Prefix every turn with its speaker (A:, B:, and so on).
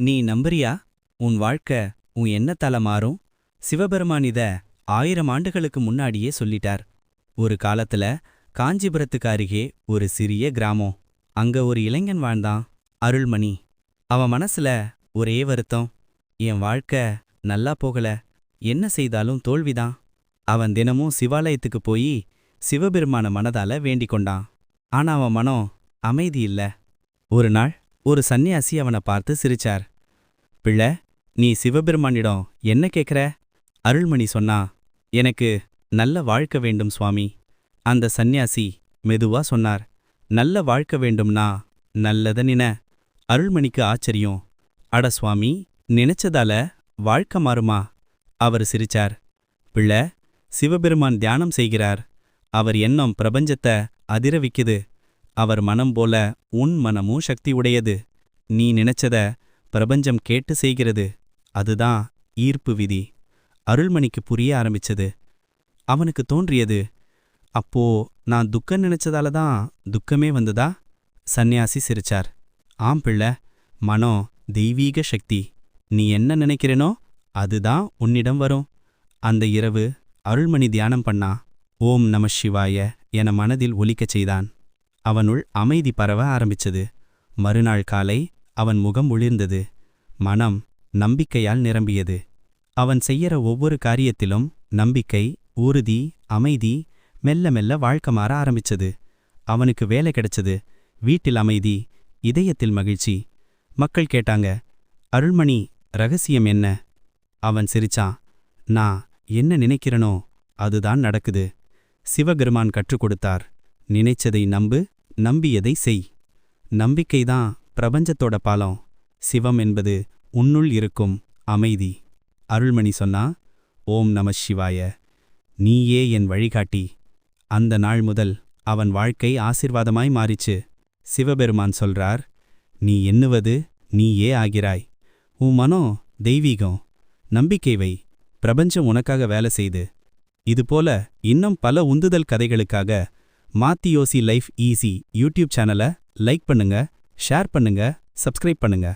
A: நீ நம்புறியா? உன் வாழ்க்கை உன் எண்ணத்தால மாறும். சிவபெருமான் இத ஆயிரம் ஆண்டுகளுக்கு முன்னாடியே சொல்லிட்டார். ஒரு காலத்துல காஞ்சிபுரத்துக்கு அருகே ஒரு சிறிய கிராமம். அங்க ஒரு இளைஞன் வாழ்ந்தான் அருள்மணி. அவன் மனசுல ஒரே வருத்தம் என் வாழ்க்கை நல்லா போகல. என்ன செய்தாலும் தோல்விதான். அவன் தினமும் சிவாலயத்துக்கு போய் சிவபெருமான மனதால வேண்டிக் கொண்டான். ஆனா அவன் மனம் அமைதி இல்ல. ஒரு நாள் ஒரு சந்நியாசி அவனை பார்த்து சிரிச்சார். பிள்ளை நீ சிவபெருமானிடம் என்ன கேட்குற? அருள்மணி சொன்னா எனக்கு நல்ல வாழ்க்க வேண்டும் சுவாமி. அந்த சந்நியாசி மெதுவா சொன்னார் நல்ல வாழ்க்க வேண்டும்னா நல்லத நின. அருள்மணிக்கு ஆச்சரியம் அட சுவாமி நினைச்சதால வாழ்க்க மாறுமா? அவர் சிரிச்சார் பிள்ளை சிவபெருமான் தியானம் செய்கிறார் அவர் எண்ணம் பிரபஞ்சத்தை அதிரவிக்குது. அவர் மனம் போல உன் மனமும் சக்தி உடையது. நீ நினைச்சத பிரபஞ்சம் கேட்டு செய்கிறது. அதுதான் ஈர்ப்பு விதி. அருள்மணிக்கு புரிய ஆரம்பிச்சது. அவனுக்கு தோன்றியது அப்போ நான் துக்கம் நினைச்சதால தான் துக்கமே வந்ததா? சந்நியாசி சிரிச்சார். ஆம் பிள்ளை மனம் தெய்வீக சக்தி. நீ என்ன நினைக்கிறேனோ அதுதான் உன்னிடம் வரும். அந்த இரவு அருள்மணி தியானம் பண்ணா. ஓம் நம சிவாய என மனதில் ஒலிக்கச் செய்தான். அவனுள் அமைதி பரவ ஆரம்பிச்சது. மறுநாள் காலை அவன் முகம் ஒளிர்ந்தது. மனம் நம்பிக்கையால் நிரம்பியது. அவன் செய்யற ஒவ்வொரு காரியத்திலும் நம்பிக்கை உறுதி அமைதி மெல்ல மெல்ல வாழ்க்கை மாற ஆரம்பிச்சது. அவனுக்கு வேலை கிடைச்சது. வீட்டில் அமைதி இதயத்தில் மகிழ்ச்சி. மக்கள் கேட்டாங்க அருள்மணி ரகசியம் என்ன? அவன் சிரிச்சான் நான் என்ன நினைக்கிறனோ அதுதான் நடக்குது. சிவபெருமான் கற்றுக் கொடுத்தார். நினைச்சதை நம்பு நம்பியதை செய். நம்பிக்கைதான் பிரபஞ்சத்தோட பாலம் சிவம் என்பது உன்னுள் இருக்கும் அமைதி. அருள்மணி சொன்னா ஓம் நம சிவாய நீயே என் வழிகாட்டி. அந்த நாள் முதல் அவன் வாழ்க்கை ஆசிர்வாதமாய் மாறிச்சு. சிவபெருமான் சொல்றார் நீ எண்ணுவது நீயே ஆகிறாய். உன் மனம் தெய்வீகம். நம்பிக்கை வை. பிரபஞ்சம் உனக்காக வேலை செய்து. இதுபோல இன்னும் பல உந்துதல் கதைகளுக்காக மாத்தியோசி லைஃப் ஈஸி யூடியூப் சேனலை லைக் பண்ணுங்க. ஷேர் பண்ணுங்க சப்ஸ்கிரைப் பண்ணுங்க.